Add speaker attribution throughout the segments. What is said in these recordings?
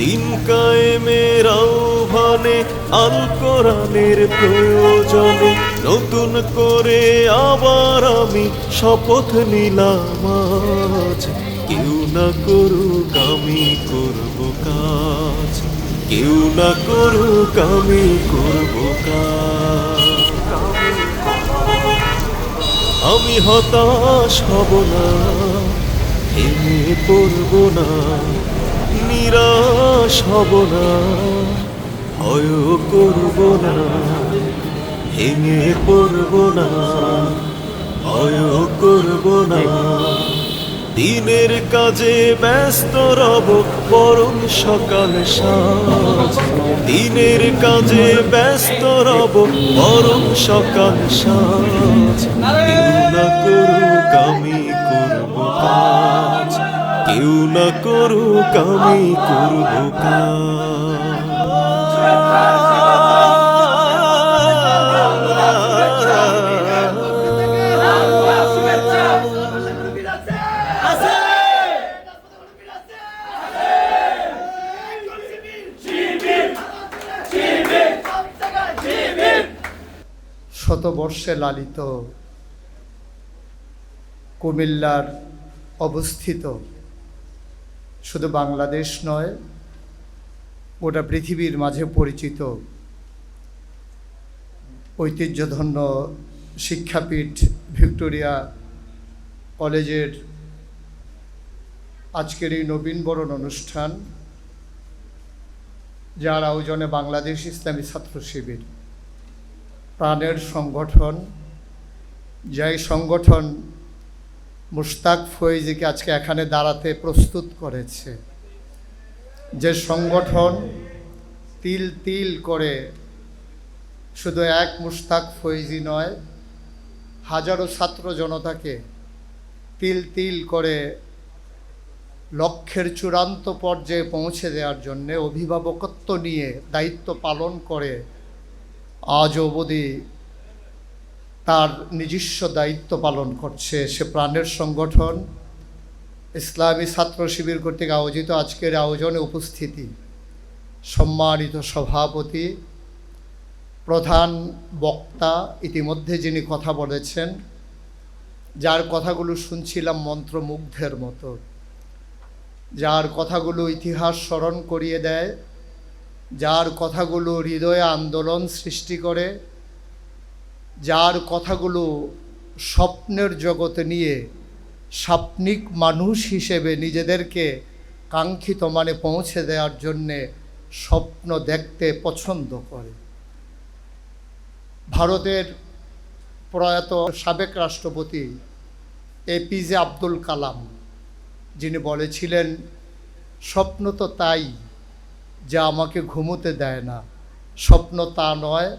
Speaker 1: দিন কায়েমের আহ্বানে আল কোরআনের প্রয়োজনে। নতুন করে আবার আমি শপথ নিলাম আজ। কেউ না করুক আমি করব কাজ। কেউ না করুক আমি করব কাজ। আমি হতাশ হব না, ভেঙে পড়ব না। নিরাশ হব না ভয় করব না, ভেঙে পড়ব না ভয় করব না। দিনের কাজে ব্যস্ত রব, বরং সকাল সাজ। দিনের কাজে ব্যস্ত রব, বরং সকাল সাজ। না করুক করব কাজ। কেউ না করুক আমি করব
Speaker 2: শতবর্ষে লালিত কুমিল্লার অবস্থিত শুধু বাংলাদেশ নয়, গোটা পৃথিবীর মাঝে পরিচিত ঐতিহ্যধন্য শিক্ষাপীঠ ভিক্টোরিয়া কলেজের আজকের এই নবীনবরণ অনুষ্ঠান, যার আয়োজনে বাংলাদেশ ইসলামী ছাত্র শিবির, প্রাণের সংগঠন যাই সংগঠন মুশতাক ফৈজিকে আজকে এখানে দাঁড়াতে প্রস্তুত করেছে। যে সংগঠন তিল তিল করে শুধু এক মুশতাক ফৈজি নয়, হাজারো ছাত্র জনতাকে তিল তিল করে লক্ষ্যের চূড়ান্ত পর্যায়ে পৌঁছে দেওয়ার জন্যে অভিভাবকত্ব নিয়ে দায়িত্ব পালন করে আজ অবধি তার নিজস্ব দায়িত্ব পালন করছে সে প্রাণের সংগঠন। ইসলামী ছাত্র শিবির কর্তৃক আয়োজিত আজকের আয়োজনে উপস্থিতি সম্মানিত সভাপতি, প্রধান বক্তা ইতিমধ্যে যিনি কথা বলেছেন, যার কথাগুলো শুনছিলাম মন্ত্রমুগ্ধের মতো, যার কথাগুলো ইতিহাস স্মরণ করিয়ে দেয়, যার কথাগুলো হৃদয়ে আন্দোলন সৃষ্টি করে যার কথাগুলো স্বপ্নের জগতে নিয়ে স্বপ্নিক মানুষ হিসেবে নিজেদেরকে কাঙ্ক্ষিত মানে পৌঁছে দেওয়ার জন্যে স্বপ্ন দেখতে পছন্দ করে। ভারতের প্রয়াত সাবেক রাষ্ট্রপতি এপিজে আব্দুল কালাম, যিনি বলেছিলেন, স্বপ্ন তো তাই, যা আমাকে ঘুমোতে দেয় না। স্বপ্ন তা নয়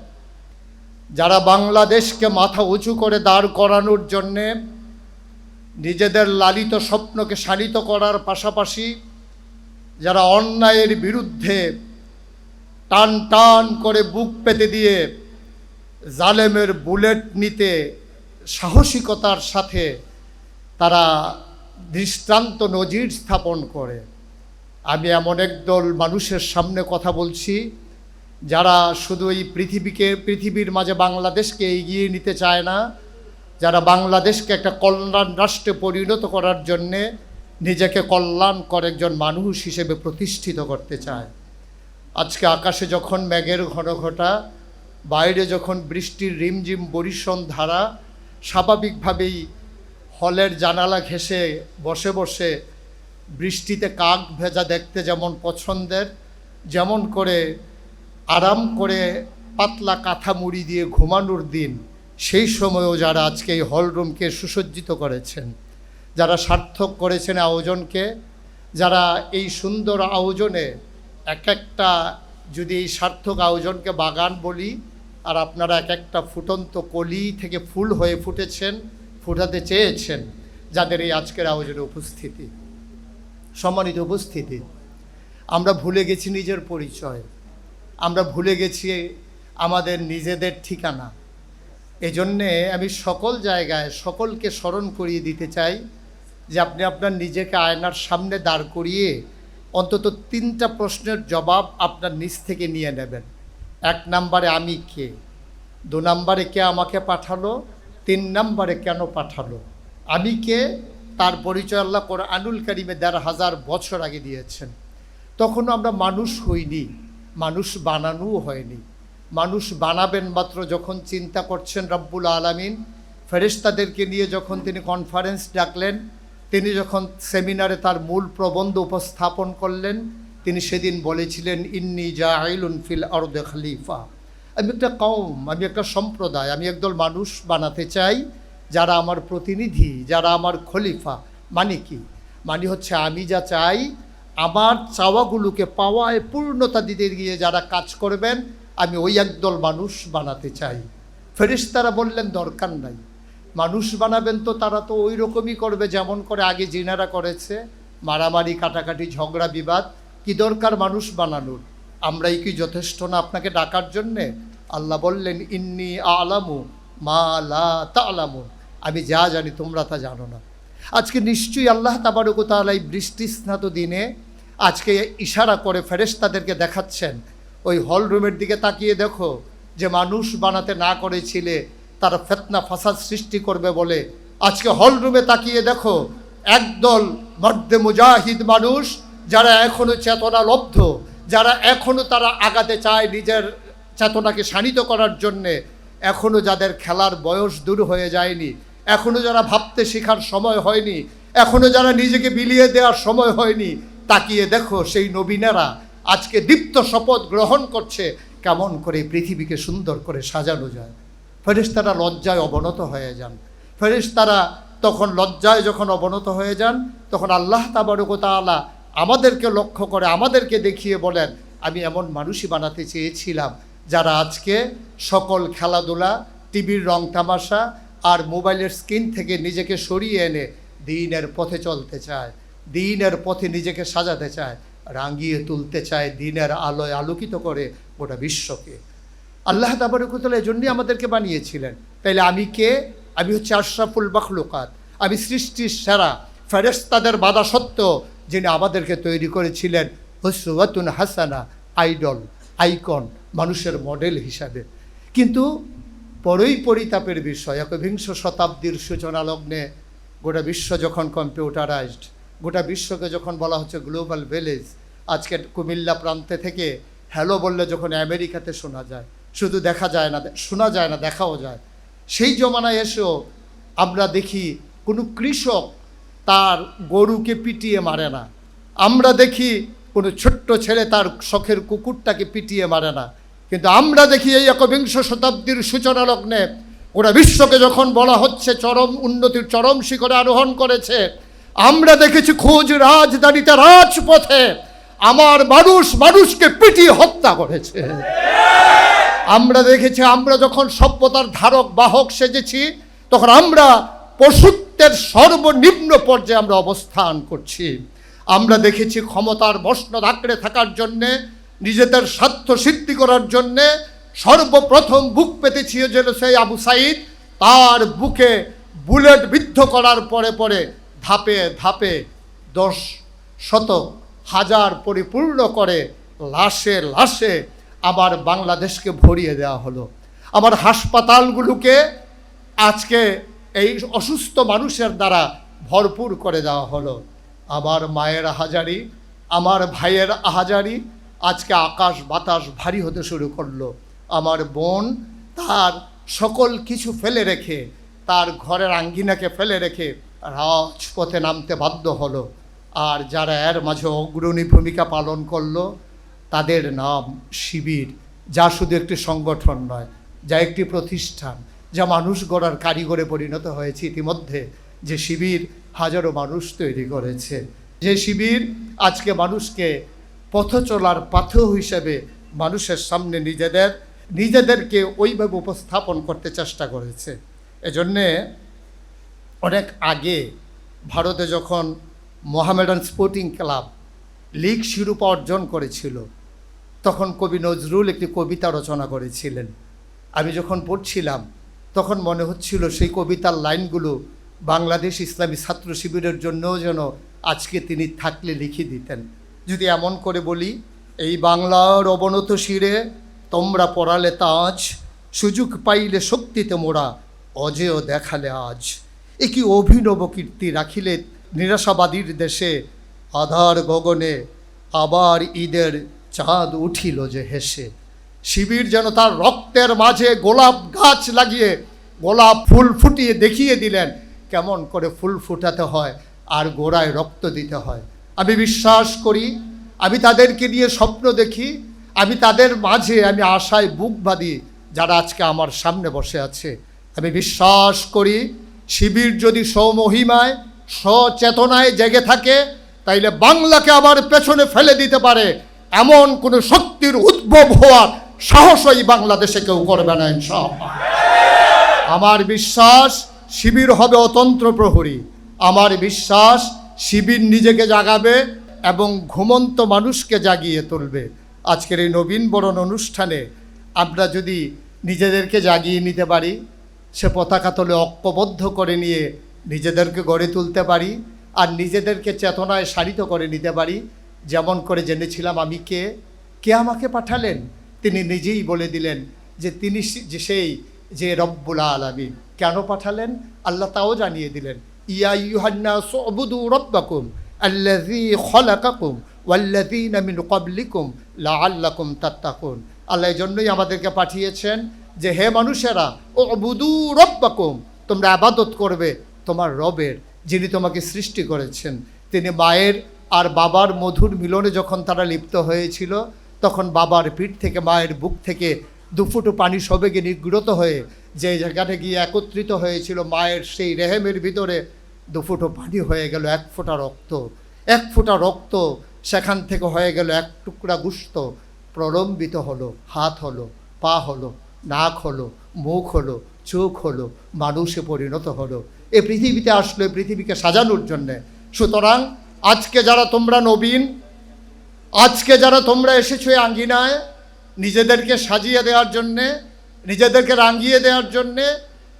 Speaker 2: যারা বাংলাদেশকে মাথা উঁচু করে দাঁড় করানোর জন্যে নিজেদের লালিত স্বপ্নকে শানিত করার পাশাপাশি যারা অন্যায়ের বিরুদ্ধে টান টান করে বুক পেতে দিয়ে জালেমের বুলেট নিতে সাহসিকতার সাথে তারা দৃষ্টান্ত নজির স্থাপন করে। আমি এমন একদল মানুষের সামনে কথা বলছি। যারা শুধু এই পৃথিবীকে, পৃথিবীর মাঝে বাংলাদেশকে এগিয়ে নিতে চায় না, যারা বাংলাদেশকে একটা কল্যাণ রাষ্ট্রে পরিণত করার জন্যে নিজেকে কল্যাণকর একজন মানুষ হিসেবে প্রতিষ্ঠিত করতে চায়। আজকে আকাশে যখন মেঘের ঘন ঘটা, বাইরে যখন বৃষ্টির রিমঝিম বরিশন ধারা, স্বাভাবিকভাবেই হলের জানালা ঘেঁষে বসে বসে বৃষ্টিতে কাক ভেজা দেখতে যেমন পছন্দের, যেমন করে আরাম করে পাতলা কাঁথা মুড়ি দিয়ে ঘুমানোর দিন, সেই সময়েও যারা আজকে এই হলরুমকে সুসজ্জিত করেছেন, যারা সার্থক করেছেন আয়োজনকে, যারা এই সুন্দর আয়োজনে এক একটা যদি এই সার্থক আয়োজনকে বাগান বলি, আর আপনারা এক একটা ফুটন্ত কলি থেকে ফুল হয়ে ফুটেছেন, ফুটাতে চেয়েছেন যাদের এই আজকের আয়োজনে উপস্থিতি। সম্মানিত উপস্থিতি, আমরা ভুলে গেছি নিজের পরিচয়। আমরা ভুলে গেছি আমাদের নিজেদের ঠিকানা। এজন্যে আমি সকল জায়গায় সকলকে স্মরণ করিয়ে দিতে চাই যে আপনি আপনার নিজেকে আয়নার সামনে দাঁড় করিয়ে অন্তত তিনটা প্রশ্নের জবাব আপনার নিজ থেকে নিয়ে নেবেন। এক নম্বরে আমি কে? দু নম্বরে কে আমাকে পাঠালো? তিন নম্বরে কেন পাঠালো? আমি কে? তার পরিচয় আল্লাহ করে আনুল কারিমে দেড় হাজার বছর আগে দিয়েছেন। তখনও আমরা মানুষ হইনি। মানুষ বানানোও হয়নি। মানুষ বানাবেন মাত্র যখন চিন্তা করছেন রব্বুল আলামিন। ফেরেশতাদেরকে নিয়ে যখন তিনি কনফারেন্স ডাকলেন, তিনি যখন সেমিনারে তার মূল প্রবন্ধ উপস্থাপন করলেন, তিনি সেদিন বলেছিলেন, ইন্নি জাইলুন ফিল আরদে খলিফা। আমি একটা কম আমি একটা সম্প্রদায়, আমি একদল মানুষ বানাতে চাই, যারা আমার প্রতিনিধি, যারা আমার খলিফা। মানে কি? মানে হচ্ছে আমি যা চাই আমার চাওয়াগুলোকে পাওয়ায় পূর্ণতা দিতে গিয়ে যারা কাজ করবেন, আমি ওই একদল মানুষ বানাতে চাই। ফেরেশতারা বললেন, দরকার নাই। মানুষ বানাবেন তো, তারা তো ওই রকমই করবে, যেমন করে আগে জিনারা করেছে। মারামারি, কাটাকাটি, ঝগড়া, বিবাদ, কি দরকার মানুষ বানানোর? আমরাই কি যথেষ্ট না আপনাকে ডাকার জন্যে? আল্লাহ বললেন, ইন্নি আলামু মা লা তা আলামু আমি যা জানি তোমরা তা জানো না। আজকে নিশ্চয়ই আল্লাহ তাবারকতালা এই বৃষ্টি স্নাত দিনে আজকে ইশারা করে ফেরেশতাদেরকে দেখাচ্ছেন। ওই হল রুমের দিকে তাকিয়ে দেখো যে মানুষ বানাতে না করেছিলে তারা ফেতনা ফাসাদ সৃষ্টি করবে বলে। আজকে হল রুমে তাকিয়ে দেখো একদল মর্দে মুজাহিদ মানুষ, যারা এখনও চেতনা লব্ধ, যারা এখনও তারা আগাতে চায় নিজের চেতনাকে শানিত করার জন্যে। এখনও যাদের খেলার বয়স দূর হয়ে যায়নি, এখনও যারা ভাবতে শেখার সময় হয়নি, এখনও যারা নিজেকে বিলিয়ে দেওয়ার সময় হয়নি তাকিয়ে দেখো সেই নবীনেরা আজকে দীপ্ত শপথ গ্রহণ করছে, কেমন করে পৃথিবীকে সুন্দর করে সাজানো যায়। ফেরেশতারা লজ্জায় অবনত হয়ে যান। ফেরেশতারা তখন লজ্জায় যখন অবনত হয়ে যান, তখন আল্লাহ তাবারকতালা আমাদেরকে লক্ষ্য করে আমাদেরকে দেখিয়ে বলেন, আমি এমন মানুষই বানাতে চেয়েছিলাম যারা আজকে সকল খেলাধুলা, টিভির রং তামাশা আর মোবাইলের স্ক্রিন থেকে নিজেকে সরিয়ে এনে দিনের পথে চলতে চায়। দিনের পথে নিজেকে সাজাতে চায়, রাঙিয়ে তুলতে চায়, দিনের আলোয় আলোকিত করে গোটা বিশ্বকে। আল্লাহ তাবারকুতলা এই জন্যই আমাদেরকে বানিয়েছিলেন। তাইলে আমি কে? আমি হচ্ছে আশরাফুল মখলুকাত। আমি সৃষ্টির সেরা ফেরেস্তাদের বাধা সত্ত্বেও যিনি আমাদেরকে তৈরি করেছিলেন হসুয়াতুন হাসানা, আইডল, আইকন, মানুষের মডেল হিসাবে। কিন্তু পরই পরিতাপের বিষয়, একবিংশ শতাব্দীর সূচনা লগ্নে গোটা বিশ্ব যখন কম্পিউটারাইজড গোটা বিশ্বকে যখন বলা হচ্ছে গ্লোবাল ভিলেজ, আজকে কুমিল্লা প্রান্তে থেকে হ্যালো বললে যখন আমেরিকাতে শোনা যায়, শুধু দেখা যায় না, শোনা যায় না, দেখাও যায়। সেই জমানায় এসেও আমরা দেখি কোনো কৃষক তার গরুকে পিটিয়ে মারে না। আমরা দেখি কোনো ছোট্ট ছেলে তার শখের কুকুরটাকে পিটিয়ে মারে না। কিন্তু আমরা দেখি এই একবিংশ শতাব্দীর সূচনা লগ্নে ওরা বিশ্বকে যখন বলা হচ্ছে চরম উন্নতির, চরম শিখরে আরোহণ করেছে আমরা দেখেছি খোঁজ রাজধানীতে, রাজপথে আমার মানুষ মানুষকে পিটিয়ে হত্যা করেছে। আমরা দেখেছি, আমরা যখন সভ্যতার ধারক, বাহক সেজেছি, তখন আমরা পশুত্বের সর্বনিম্ন পর্যায়ে আমরা অবস্থান করছি। আমরা দেখেছি ক্ষমতার মসনদ আঁকড়ে থাকার জন্যে, নিজেদের স্বার্থ সিদ্ধি করার জন্যে সর্বপ্রথম বুক পেতেছিল যেন সেই আবু সাইদ। তার বুকে বুলেট বিদ্ধ করার পরে পরে ধাপে ধাপে দশ শত হাজার পরিপূর্ণ করে লাশে লাশে আমার বাংলাদেশকে ভরিয়ে দেওয়া হলো। আমার হাসপাতালগুলোকে আজকে এই অসুস্থ মানুষের দ্বারা ভরপুর করে দেওয়া হলো। আমার মায়ের আহাজারি, আমার ভাইয়ের আহাজারি আজকে আকাশ বাতাস ভারী হতে শুরু করল। আমার বোন তার সকল কিছু ফেলে রেখে, তার ঘরের আঙ্গিনাকে ফেলে রেখে রাজপথে নামতে বাধ্য হলো। আর যারা এর মাঝে অগ্রণী ভূমিকা পালন করল, তাদের নাম শিবির, যা শুধু একটি সংগঠন নয়, যা একটি প্রতিষ্ঠান, যা মানুষ গড়ার কারিগরে পরিণত হয়েছে ইতিমধ্যে। যে শিবির হাজারো মানুষ তৈরি করেছে। যে শিবির আজকে মানুষকে পথ চলার পাথ হিসেবে মানুষের সামনে নিজেদের, নিজেদেরকে ওইভাবে উপস্থাপন করতে চেষ্টা করেছে। এজন্যে অনেক আগে ভারতে যখন মোহামেডান স্পোর্টিং ক্লাব লিগ শিরোপা অর্জন করেছিল, তখন কবি নজরুল একটি কবিতা রচনা করেছিলেন। আমি যখন পড়ছিলাম, তখন মনে হচ্ছিল সেই কবিতার লাইনগুলো বাংলাদেশ ইসলামী ছাত্র শিবিরের জন্যও যেন আজকে তিনি থাকলে লিখে দিতেন। যদি এমন করে বলি, এই বাংলার অবনত শিরে তোমরা পড়ালে তাজ, সুযোগ পাইলে শক্তিতে মোরা অজেয় দেখালে আজ। এ কি অভিনব কীর্তি রাখিলে নিরাশাবাদীর দেশে আধার গগনে আবার ঈদের চাঁদ উঠিল যে হেসে। শিবির যেন তার রক্তের মাঝে গোলাপ গাছ লাগিয়ে গোলাপ ফুল ফুটিয়ে দেখিয়ে দিলেন। কেমন করে ফুল ফুটাতে হয় আর গোড়ায় রক্ত দিতে হয়। আমি বিশ্বাস করি, আমি তাদেরকে নিয়ে স্বপ্ন দেখি, আমি তাদের মাঝে আমি আশায় বুক বাঁধি যারা আজকে আমার সামনে বসে আছে। আমি বিশ্বাস করি শিবির যদি স্বমহিমায় সচেতনায় জেগে থাকে, তাইলে বাংলাকে আবার পেছনে ফেলে দিতে পারে। এমন কোনো শক্তির উদ্ভব হওয়ার সাহসই বাংলাদেশে কেউ করবে না, ইনশাআল্লাহ। আমার বিশ্বাস, শিবির হবে অতন্ত্র প্রহরী। আমার বিশ্বাস, শিবির নিজেকে জাগাবে এবং ঘুমন্ত মানুষকে জাগিয়ে তুলবে। আজকের এই নবীন বরণ অনুষ্ঠানে আমরা যদি নিজেদেরকে জাগিয়ে নিতে পারি সে পতাকা তলে ঐক্যবদ্ধ করে নিয়ে নিজেদেরকে গড়ে তুলতে পারি আর নিজেদেরকে চেতনায় সারিত করে নিতে পারি। যেমন করে জেনেছিলাম আমি কে। কে আমাকে পাঠালেন? তিনি নিজেই বলে দিলেন যে তিনি যে সেই, যে রব্বুল আলমিন। কেন পাঠালেন? আল্লাহ তাও জানিয়ে দিলেন, ইয়া ইউহান্না সবুদু রব্বাকুম আল্লাযী খলাকাকুম ওয়াল্লাযীনা মিন ক্বাবলিকুম লাআল্লাকুম তাত্তাকুন। আল্লাহ জন্যই আমাদেরকে পাঠিয়েছেন যে হে মানুষেরা ও বুদু রব্বাকুম তোমরা আবাদত করবে তোমার রবের, যিনি তোমাকে সৃষ্টি করেছেন। তিনি মায়ের আর বাবার মধুর মিলনে যখন তারা লিপ্ত হয়েছিল, তখন বাবার পিঠ থেকে, মায়ের বুক থেকে দুফুটো পানি সবেগে নিগৃত হয়ে যে জায়গাটা গিয়ে একত্রিত হয়েছিল, মায়ের সেই রেহেমের ভিতরে দুফুটো পানি হয়ে গেল, এক ফোঁটা রক্ত। এক ফোঁটা রক্ত সেখান থেকে হয়ে গেল, এক টুকরা গুস্ত, প্রলম্বিত হলো, হাত হলো, পা হলো। নাক হলো, মুখ হলো, চোখ হলো, মানুষে পরিণত হলো। এ পৃথিবীতে আসলো পৃথিবীকে সাজানোর জন্যে। সুতরাং আজকে যারা তোমরা নবীন, আজকে যারা তোমরা এসেছ এই আঙ্গিনায়, নিজেদেরকে সাজিয়ে দেওয়ার জন্যে, নিজেদেরকে রাঙিয়ে দেওয়ার জন্যে,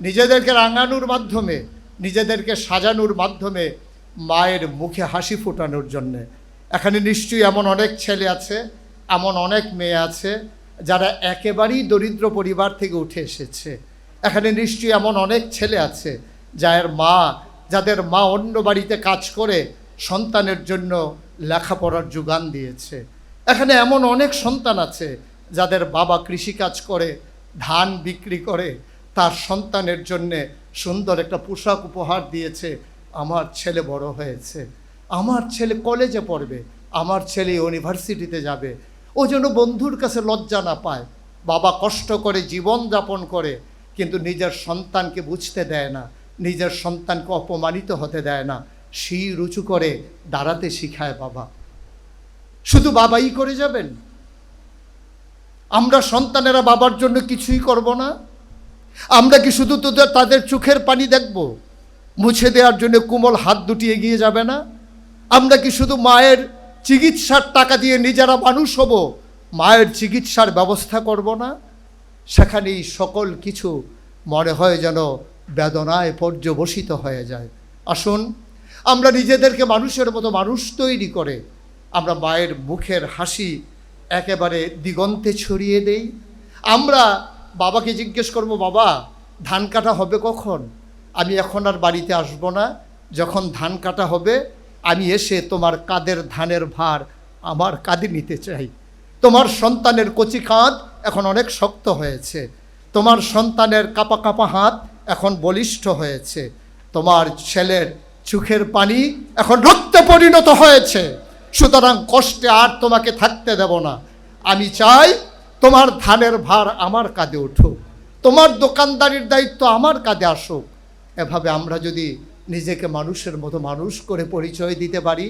Speaker 2: নিজেদেরকে রাঙানোর মাধ্যমে, নিজেদেরকে সাজানোর মাধ্যমে মায়ের মুখে হাসি ফোটানোর জন্যে। এখানে নিশ্চয়ই এমন অনেক ছেলে আছে, এমন অনেক মেয়ে আছে যারা একেবারেই দরিদ্র পরিবার থেকে উঠে এসেছে। এখানে নিশ্চয়ই এমন অনেক ছেলে আছে, যার মা, যাদের মা অন্য বাড়িতে কাজ করে, সন্তানের জন্য লেখাপড়ার যোগান দিয়েছে। এখানে এমন অনেক সন্তান আছে, যাদের বাবা কৃষিকাজ করে, ধান বিক্রি করে, তার সন্তানের জন্যে সুন্দর একটা পোশাক উপহার দিয়েছে, আমার ছেলে বড় হয়েছে। আমার ছেলে কলেজে পড়বে, আমার ছেলে ইউনিভার্সিটিতে যাবে ও যেন বন্ধুর কাছে লজ্জা না পায়। বাবা কষ্ট করে জীবন যাপন করে, কিন্তু নিজের সন্তানকে বুঝতে দেয় না, নিজের সন্তানকে অপমানিত হতে দেয় না। শির রুচু করে দাঁড়াতে শিখায় বাবা। শুধু বাবাই করে যাবেন? আমরা সন্তানেরা বাবার জন্য কিছুই করব না? আমরা কি শুধু তোদের, তাদের চোখের পানি দেখব? মুছে দেওয়ার জন্য কোমল হাত দুটি এগিয়ে যাবে না? আমরা কি শুধু মায়ের চিকিৎসার টাকা দিয়ে নিজেরা মানুষ হব, মায়ের চিকিৎসার ব্যবস্থা করব না। সেখানেই সকল কিছু মনে হয় যেন বেদনায় পর্যবসিত হয়ে যায়। আসুন, আমরা নিজেদেরকে মানুষের মতো মানুষ তৈরি করে আমরা মায়ের মুখের হাসি একেবারে দিগন্তে ছড়িয়ে দেই। আমরা বাবাকে জিজ্ঞেস করব, বাবা, ধান কাটা হবে কখন? আমি এখন আর বাড়িতে আসব না। যখন ধান কাটা হবে আমি এসে তোমার কাদের ধানের ভার আমার কাঁধে নিতে চাই। তোমার সন্তানের কচি কাঁধ এখন অনেক শক্ত হয়েছে। তোমার সন্তানের কাপা কাপা হাত এখন বলিষ্ঠ হয়েছে। তোমার ছেলের চোখের পানি এখন রক্তে পরিণত হয়েছে। সুতরাং কষ্টে আর তোমাকে থাকতে দেব না। আমি চাই তোমার ধানের ভার আমার কাঁধে উঠুক। তোমার দোকানদারির দায়িত্ব আমার কাঁধে আসুক। এভাবে আমরা যদি নিজেকে মানুষের মতো মানুষ করে পরিচয় দিতে পারি,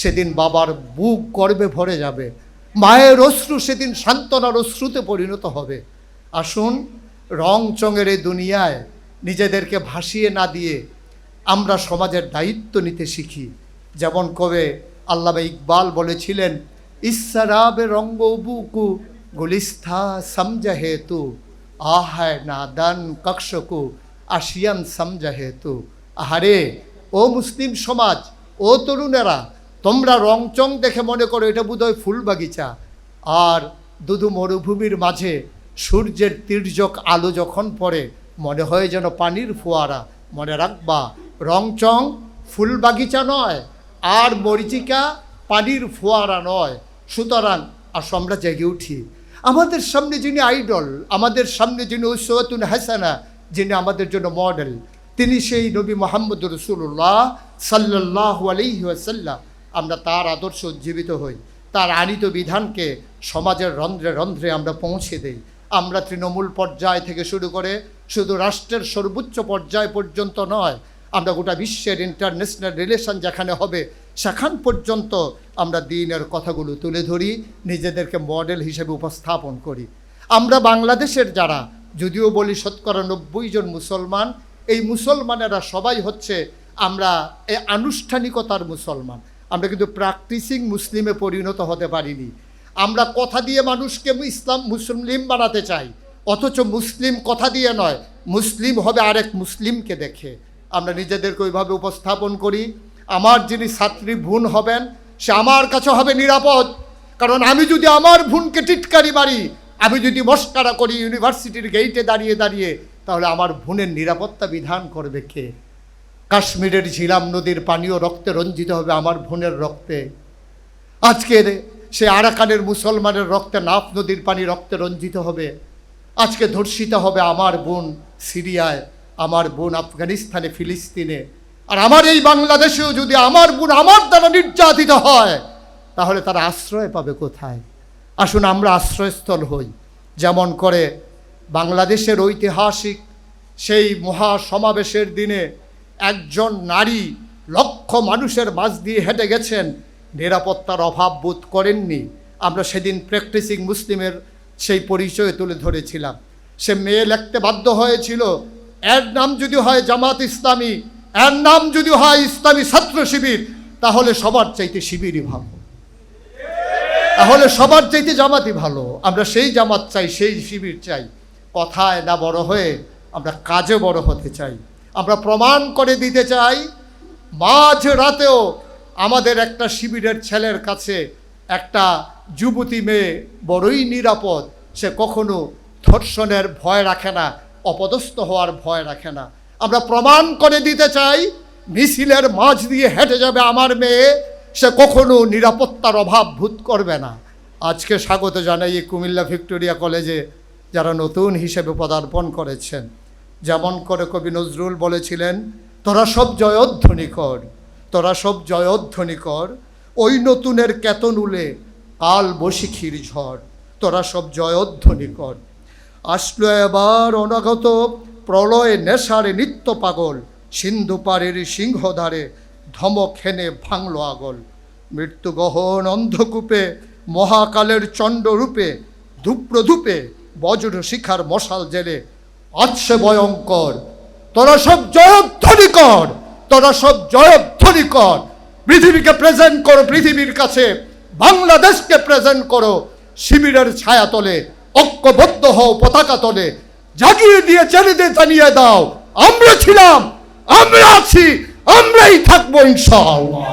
Speaker 2: সেদিন বাবার বুক গর্বে ভরে যাবে। মায়ের অশ্রু সেদিন সান্ত্বনার অশ্রুতে পরিণত হবে। আসুন, রং চঙের এই দুনিয়ায় নিজেদেরকে ভাসিয়ে না দিয়ে আমরা সমাজের দায়িত্ব নিতে শিখি। যেমন কবে আল্লামা ইকবাল বলেছিলেন, ইসারাবে রঙ্গ বুকু গুলিস্থা সমঝা হেতু, আহায় নাদান কক্ষকু আসিয়ান সমঝা হেতু। আহারে, ও মুসলিম সমাজ, ও তরুণেরা, তোমরা রংচং দেখে মনে করো এটা বোধহয় ফুল বাগিচা। আর দুদু মরুভূমির মাঝে সূর্যের তির্যক আলো যখন পড়ে, মনে হয় যেন পানির ফোয়ারা। মনে রাখবা, রংচং ফুল বাগিচা নয়, আর মরিচিকা পানির ফোয়ারা নয়। সুতরাং আসো আমরা জেগে উঠি। আমাদের সামনে যিনি আইডল, আমাদের সামনে যিনি উসওয়াতুন হাসানা, যিনি আমাদের জন্য মডেল তিনি সেই নবী মোহাম্মদ রসুল্লাহ সাল্লাহ আলহি আসাল্লাম আমরা তার আদর্শ উজ্জীবিত হই, তার আনিত বিধানকে সমাজের রন্ধ্রে রন্ধ্রে আমরা পৌঁছে দেই। আমরা তৃণমূল পর্যায় থেকে শুরু করে শুধু রাষ্ট্রের সর্বোচ্চ পর্যায় পর্যন্ত নয়, আমরা গোটা বিশ্বের ইন্টারন্যাশনাল রিলেশন যেখানে হবে, সেখান পর্যন্ত আমরা দিনের কথাগুলো তুলে ধরি, নিজেদেরকে মডেল হিসেবে উপস্থাপন করি। আমরা বাংলাদেশের যারা, যদিও বলি শতকরা নব্বই জন মুসলমান এই মুসলমানেরা সবাই হচ্ছে আমরা এই আনুষ্ঠানিকতার মুসলমান। আমরা কিন্তু প্র্যাকটিসিং মুসলিমে পরিণত হতে পারিনি। আমরা কথা দিয়ে মানুষকে ইসলাম মুসলিম বানাতে চাই, অথচ মুসলিম কথা দিয়ে নয়, মুসলিম হবে আরেক মুসলিমকে দেখে। আমরা নিজেদেরকে ওইভাবে উপস্থাপন করি, আমার যিনি ছাত্রী ভুন হবেন, সে আমার কাছে হবে নিরাপদ। কারণ আমি যদি আমার ভুনকে টিটকারি মারি, আমি যদি মস্কারা করি, ইউনিভার্সিটির গেইটে দাঁড়িয়ে দাঁড়িয়ে তাহলে আমার ভুনের নিরাপত্তা বিধান করবে কে? কাশ্মীরের ঝিলাম নদীর পানীয় রক্তে রঞ্জিত হবে আমার ভুনের রক্তে। আজকের সে আরাকানের মুসলমানের রক্তে নাফ নদীর পানি রক্তে রঞ্জিত হবে। আজকে ধর্ষিত হবে আমার বোন সিরিয়ায়, আমার বোন আফগানিস্তানে, ফিলিস্তিনে। আর আমার এই বাংলাদেশেও যদি আমার বোন আমার দ্বারা নির্যাতিত হয়, তাহলে তারা আশ্রয় পাবে কোথায়? আসুন আমরা আশ্রয়স্থল হই। যেমন করে বাংলাদেশের ঐতিহাসিক সেই মহা সমাবেশের দিনে একজন নারী লক্ষ মানুষের মাঝ দিয়ে হেঁটে গেছেন। নিরাপত্তার অভাব বোধ করেননি। আমরা সেদিন প্র্যাকটিসিং মুসলিমের সেই পরিচয় তুলে ধরেছিলাম। সে মেয়ে লিখতে বাধ্য হয়েছিল, এর নাম যদি হয় জামাত ইসলামী, এর নাম যদি হয় ইসলামী ছাত্র শিবির, তাহলে সবার চাইতে শিবিরই ভালো। তাহলে সবার চাইতে জামাতই ভালো। আমরা সেই জামাত চাই, সেই শিবির চাই। কথায় না বড় হয়ে আমরা কাজে বড় হতে চাই। আমরা প্রমাণ করে দিতে চাই, মাঝ রাতেও আমাদের একটা শিবিরের ছেলের কাছে একটা যুবতী মেয়ে বড়ই নিরাপদ, সে কখনো ধর্ষণের ভয় রাখে না, অপদস্থ হওয়ার ভয় রাখে না। আমরা প্রমাণ করে দিতে চাই, মিছিলের মাঝ দিয়ে হেঁটে যাবে আমার মেয়ে, সে কখনো নিরাপত্তার অভাব ভূত করবে না। আজকে স্বাগত জানাই কুমিল্লা ভিক্টোরিয়া কলেজে যারা নতুন হিসেবে পদার্পণ করেছেন। যেমন করে কবি নজরুল বলেছিলেন, তোরা সব জয়ধ্বনি কর, তোরা সব জয়ধ্বনি কর, ওই নতুনের কেতন উলে কাল বসিখির ঝড়, তোরা সব জয়ধ্বনি কর। আসলো এবার অনাগত প্রলয় নেশারে নিত্য পাগল, সিন্ধু পাড়ের সিংহধারে ধমক হেনে ভাঙল আগল। মৃত্যু গহন অন্ধকূপে, মহাকালের চণ্ডরূপে, ধূপ্রধূপে বজ্র শিখার মশাল জেলে আছে ভয়ঙ্কর। তোরা সব জয়ধ্বনি কর, তোরা সব জয়ধ্বনি কর। পৃথিবীকে প্রেজেন্ট করো, পৃথিবীর কাছে। বাংলাদেশকে প্রেজেন্ট করো, শিবিরের ছায়া তলে, ঐক্যবদ্ধ হও পতাকা তলে। জাগিয়ে দিয়ে ছেলেদের জানিয়ে দাও, আমরা ছিলাম, আমরা আছি, আমরাই থাকব ইনশাআল্লাহ।